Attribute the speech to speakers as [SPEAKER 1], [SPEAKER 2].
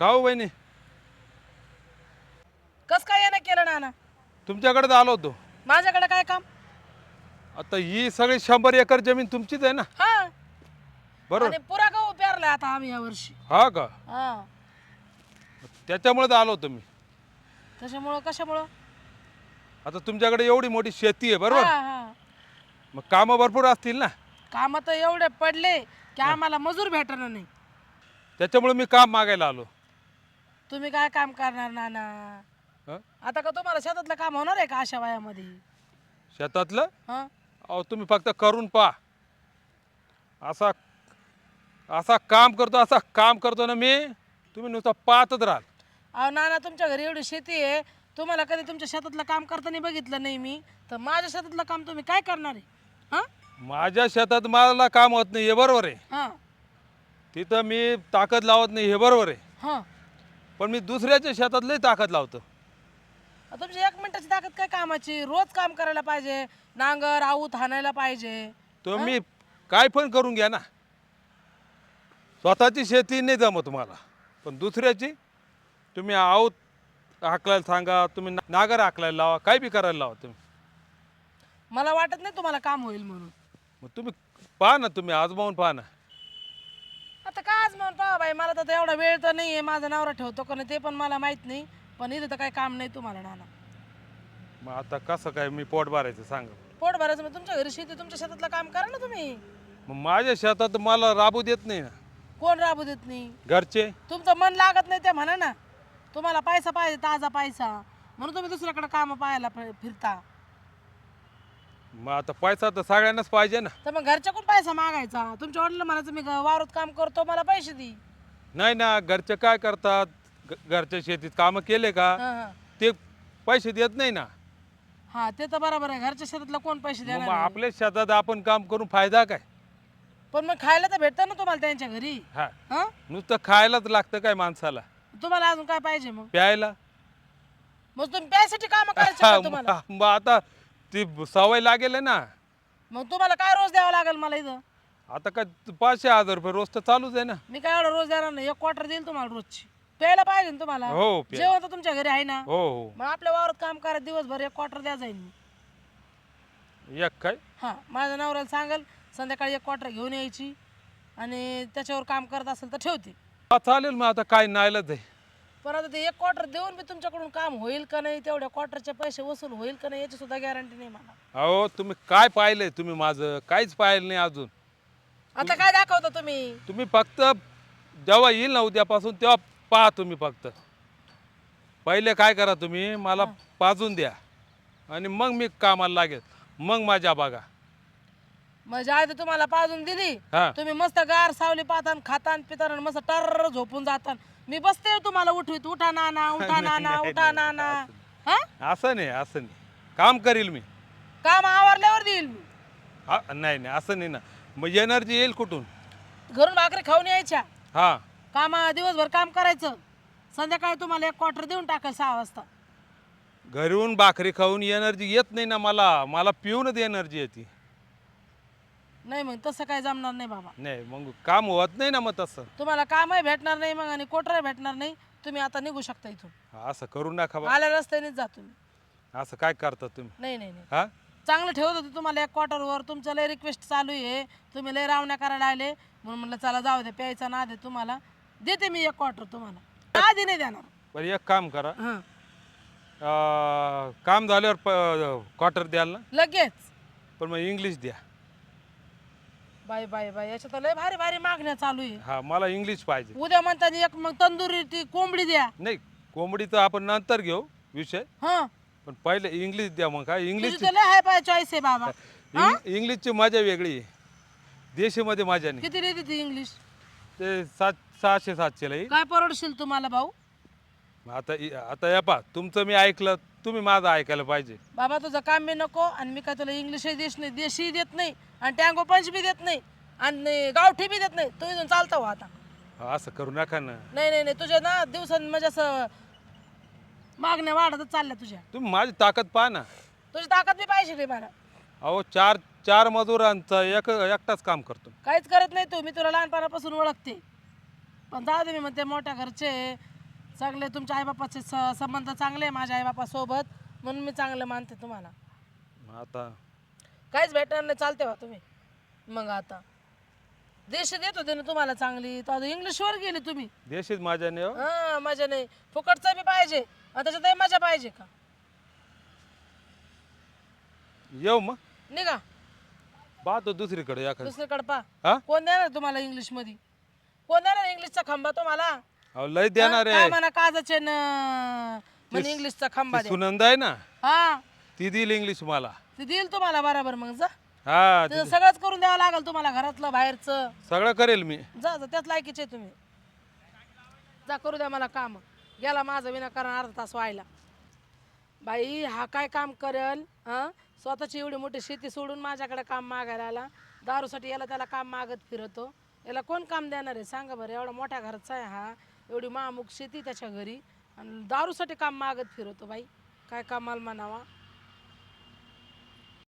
[SPEAKER 1] का हो बहिणी
[SPEAKER 2] कस काय येणं केलं नाना?
[SPEAKER 1] तुमच्याकडे तर आलो होतो.
[SPEAKER 2] माझ्याकडे काय काम?
[SPEAKER 1] आता ही सगळी शंभर एकर जमीन तुमचीच आहे ना?
[SPEAKER 2] हा.
[SPEAKER 1] बरोबर.
[SPEAKER 2] आणि पुरा गहू पेरलाय आता आम्ही या वर्षी.
[SPEAKER 1] हा का?
[SPEAKER 2] हा.
[SPEAKER 1] त्याच्यामुळे आलो होतो मी.
[SPEAKER 2] त्याच्यामुळं कशामुळं?
[SPEAKER 1] आता तुमच्याकडे एवढी मोठी शेती आहे बरोबर?
[SPEAKER 2] हा हा.
[SPEAKER 1] मग कामं भरपूर असतील ना?
[SPEAKER 2] काम तर एवढे पडले की आम्हाला मजूर भेटणार नाही.
[SPEAKER 1] त्याच्यामुळे मी काम मागायला आलो.
[SPEAKER 2] तुम्ही काय काम करणार नाना?
[SPEAKER 1] हं?
[SPEAKER 2] आता का तुम्हाला शेतातलं काम होणार आहे का अशा वयामध्ये?
[SPEAKER 1] शेतातलं?
[SPEAKER 2] हा?
[SPEAKER 1] अहो तुम्ही फक्त करून पहा. असा असा काम करतो असा काम करतो ना मी तुम्ही नुसतं पाहतच राहाल.
[SPEAKER 2] अहो नाना तुमच्या घरी एवढी शेती आहे. तुम्हाला कधी तुमच्या शेतातलं काम करताना बघितलं नाही मी. तर माझ्या शेतातलं काम तुम्ही काय करणार आहे? हा?
[SPEAKER 1] माझ्या शेतात मला काम होत नाही हे बरोबर आहे.
[SPEAKER 2] हा.
[SPEAKER 1] तिथं मी ताकद लावत नाही हे बरोबर आहे.
[SPEAKER 2] हा.
[SPEAKER 1] पण मी दुसऱ्याच्या शेतात लई ताकद लावतो.
[SPEAKER 2] तुमची एक मिनिटाची ताकद काय कामाची? रोज काम करायला पाहिजे नांगर आऊत हाणायला पाहिजे.
[SPEAKER 1] तुम्ही काय पण करून घ्या ना. स्वतःची शेती नाही जमत तुम्हाला पण दुसऱ्याची तुम्ही आऊत हाकलायला सांगा तुम्ही ना- नागर हाकलायला लावा काय बी करायला लावा तुम्ही.
[SPEAKER 2] मला वाटत नाही तुम्हाला काम होईल म्हणून.
[SPEAKER 1] मग तुम्ही पहा ना तुम्ही आजमावून पहा ना.
[SPEAKER 2] आता काय आज म्हणून पहा बाई मला तर आता एवढा वेळ तर नाही आहे माझा नवरा ठेवतो का नाही ते पण मला माहीत नाही. पण इथं तर काही काम नाही तुम्हाला नाना.
[SPEAKER 1] मग आता कसं काय मी पोट भरायचं सांगा.
[SPEAKER 2] पोट भरायचं मग तुमच्या घरी शेती तुमच्या शेतातलं काम करा ना तुम्ही.
[SPEAKER 1] मग माझ्या शेतात मला राबू देत नाही ना.
[SPEAKER 2] कोण राबू देत नाही?
[SPEAKER 1] घरचे?
[SPEAKER 2] तुमचं मन लागत नाही ते म्हणा ना. तुम्हाला पैसा पाहिजे ताजा पैसा. म्हणून तुम्ही दुसऱ्याकडे काम पाहायला फिरता.
[SPEAKER 1] मग आता पैसा तर सगळ्यांनाच पाहिजे ना.
[SPEAKER 2] तर मग घरच्याकडून पैसा मागायचा? तुमच्या वडिला म्हणायचं मी ग- वावरात काम करतो मला पैसे दे.
[SPEAKER 1] नाही ना घरचे काय करतात? घ- घरच्या शेतीत कामं केले का?
[SPEAKER 2] हा हा.
[SPEAKER 1] ते पैसे देत नाही ना.
[SPEAKER 2] हा ते तर बरोबर आहे. घरच्या शेतातला कोण पैसे
[SPEAKER 1] मग
[SPEAKER 2] देणार आहे?
[SPEAKER 1] आपल्या शेतात आपण काम करून फायदा काय?
[SPEAKER 2] पण मग खायला तर भेटतं ना तुम्हाला त्यांच्या घरी?
[SPEAKER 1] हा.
[SPEAKER 2] हा?
[SPEAKER 1] नुसतं खायलाच लागतं काय माणसाला?
[SPEAKER 2] तुम्हाला अजून काय पाहिजे मग?
[SPEAKER 1] प्यायला?
[SPEAKER 2] मग तुम्ही प्यायसाठी काम करायचे का तुम्हाला?
[SPEAKER 1] मग आता ती सवय लागेल ना.
[SPEAKER 2] मग तुम्हाला काय रोज द्यावं लागेल मला इथं?
[SPEAKER 1] आता काय पाचशे हजार रुपये रोज तर चालूच आहे ना.
[SPEAKER 2] मी काय एवढं रोज देणार नाही एक क्वार्टर देईल तुम्हाला रोजची. प्यायला पाहिजे ना तुम्हाला?
[SPEAKER 1] हो प्या.
[SPEAKER 2] जेवण तर तुमच्या घरी आहे ना.
[SPEAKER 1] हो हो.
[SPEAKER 2] मग आपल्या वावरात काम करा दिवसभर एक क्वार्टर द्या जाईल मी.
[SPEAKER 1] एक काय?
[SPEAKER 2] हां माझ्या नवऱ्याला सांगाल संध्याकाळी एक क्वार्टर घेऊन यायची आणि त्याच्यावर काम करत असेल तर ठेवते.
[SPEAKER 1] हा चालेल मग आता काय नाहीलच आहे.
[SPEAKER 2] पण आता ते एक क्वार्टर देऊन मी तुमच्याकडून काम होईल का नाही तेवढ्या क्वार्टरचे पैसे वसूल होईल का नाही याची सुद्धा गॅरंटी नाही मला.
[SPEAKER 1] अहो तुम्ही काय पाहिलंय तुम्ही माझं? काहीच पाहिलं नाही अजून.
[SPEAKER 2] आता काय दाखवता तुम्ही?
[SPEAKER 1] तुम्ही फक्त जेव्हा येईल ना उद्यापासून तेव्हा पहा तुम्ही फक्त. पहिले काय करा तुम्ही मला पाजून द्या. आणि मग मी कामाला लागेल. मग माझ्या बघा.
[SPEAKER 2] म्हणजे आधी तुम्हाला पाजून दिली
[SPEAKER 1] हा.
[SPEAKER 2] तुम्ही मस्त गार सावली पातान खातान पितान आणि मस्त टर झोपून जातान. मी बसते तुम्हाला उठवीत उठा नाना उठा नाना उठा नाना. हा?
[SPEAKER 1] असं नाही असं नाही. काम करील मी.
[SPEAKER 2] काम आवरल्यावर देईल मी.
[SPEAKER 1] हा नाही नाही असं नाही ना. मग एनर्जी येईल कुठून?
[SPEAKER 2] घरून भाकरी खाऊन यायच्या.
[SPEAKER 1] हा.
[SPEAKER 2] कामा दिवसभर काम करायचं. संध्याकाळी तुम्हाला एक क्वार्टर देऊन टाकाल सहा वाजता.
[SPEAKER 1] घरून भाकरी खाऊन एनर्जी येत नाही ना मला. मला पिऊनच एनर्जी येते.
[SPEAKER 2] नाही मग तसं काय जमणार नाही बाबा.
[SPEAKER 1] नाही मग काम होत नाही ना मग तसं.
[SPEAKER 2] तुम्हाला कामही भेटणार नाही मग आणि कोटरही भेटणार नाही. तुम्ही आता निघू शकता इथून.
[SPEAKER 1] असं करू नका बा.
[SPEAKER 2] आल्या रस्त्यानेच जा तुम्ही.
[SPEAKER 1] असं काय करता तुम्ही?
[SPEAKER 2] नाही नाही नाही.
[SPEAKER 1] हा?
[SPEAKER 2] चांगलं ठेवत होते तुम्हाला एक क्वार्टरवर तुमचं लय रिक्वेस्ट चालू आहे. तुम्ही लय रावण्या करायला आले. म्हणून म्हणलं चला जाऊ दे प्यायचा ना दे तुम्हाला. देते मी एक क्वार्टर तुम्हाला. आधी नाही देणार.
[SPEAKER 1] बरं एक काम करा.
[SPEAKER 2] हां.
[SPEAKER 1] अं, काम झाल्यावर क्वार्टर द्याल ना?
[SPEAKER 2] लगेच.
[SPEAKER 1] पण मग इंग्लिश द्या.
[SPEAKER 2] बाय बाय बाय याच्यात तर लय भारी भारी मागण्या चालू आहे.
[SPEAKER 1] हा मला इंग्लिश पाहिजे.
[SPEAKER 2] उद्या म्हणताना एक मग तंदुरी ती कोंबडी द्या.
[SPEAKER 1] नाही कोंबडीचं आपण नंतर घेऊ विषय.
[SPEAKER 2] हां.
[SPEAKER 1] पण पहिले इंग्लिश द्या मग काय इंग्लिश
[SPEAKER 2] तुझी तर लय हाय पाय चॉईस आहे बाबा.
[SPEAKER 1] इंग- इंग्लिशची मजा वेगळी आहे. देशीमध्ये मजा नाही.
[SPEAKER 2] किती देते ती इंग्लिश?
[SPEAKER 1] ते सात सहाशे सातशेला येईल.
[SPEAKER 2] काय परवडशील तुम्हाला भाऊ?
[SPEAKER 1] मग आता इ- आता या पा तुमचं मी ऐकलं तुम्ही माझं ऐकायला पाहिजे.
[SPEAKER 2] बाबा तुझं काम बी नको आणि मी काय तुला इंग्लिशही देश नाही देशी देत नाही आणि टँगो पंच बी देत नाही आणि गावठी बी देत नाही तू इथून चालता हो आता.
[SPEAKER 1] हा, असं करू नका ना.
[SPEAKER 2] नाही नाही नाही तुझ्या ना दिवसां म्हणजे असं मागण्या वाढतच चालल्या तुझ्या.
[SPEAKER 1] तुम्ही माझी ताकद पहा ना.
[SPEAKER 2] तुझी ताकद बी पाहिजे रे मला.
[SPEAKER 1] अहो चार चार मजुरांचं एक एकटाच काम करतो.
[SPEAKER 2] काहीच करत नाही तू मी तुला लहानपणापासून ओळखते. पण जाऊ दे मी म्हणते मोठ्या घरचे चांगले तुमच्या आईबापाचे स- संबंध चांगले आहे माझ्या आईबापासोबत. म्हणून मी चांगलं मानते तुम्हाला.
[SPEAKER 1] आता?
[SPEAKER 2] काहीच भेटणार नाही. चालते बा तुम्ही. मग आता. देश देत होते ना तुम्हाला चांगली. तर आता इंग्लिशवर गेले तुम्ही.
[SPEAKER 1] देशीच माझ्याने हो.
[SPEAKER 2] हा मजा नाही फुकटचं बी पाहिजे. आणि त्याच्यातही मजा पाहिजे का?
[SPEAKER 1] येऊ मग.
[SPEAKER 2] निघा.
[SPEAKER 1] पाहतो दुसरीकडे एखादी.
[SPEAKER 2] दुसरीकडे पा
[SPEAKER 1] हा?
[SPEAKER 2] कोण देणार तुम्हाला इंग्लिशमध्ये कोण देणार इंग्लिशचा खंबा तुम्हाला?
[SPEAKER 1] अहो लय देणार
[SPEAKER 2] काय
[SPEAKER 1] आहे.
[SPEAKER 2] म्हणा काजाचे न. म्हणजे इंग्लिशचा खंबा
[SPEAKER 1] ती
[SPEAKER 2] दे.
[SPEAKER 1] सुनंद आहे ना?
[SPEAKER 2] हा.
[SPEAKER 1] ती देईल इंग्लिश मला.
[SPEAKER 2] ते देईल तुम्हाला बरोबर मग जा.
[SPEAKER 1] हा
[SPEAKER 2] ते सगळंच करून द्यावं लागेल तुम्हाला घरातलं बाहेरचं.
[SPEAKER 1] सगळं करेल मी.
[SPEAKER 2] जा जा त्यात लायकीचे तुम्ही. जा करू द्या मला काम. गेला माझं विनाकारण अर्धा तास व्हायला. बाई हा काय काम करेल हां? स्वतःची एवढी मोठी शेती सोडून माझ्याकडे काम मागायला आला. दारूसाठी याला त्याला काम मागत फिरतो. याला कोण काम देणार आहे? सांगा बरं एवढा मोठ्या घरचा आहे हा. एवढी मामुक शेती त्याच्या घरी. आणि दारूसाठी काम मागत फिरवतो बाई. काय कामाला म्हणावा.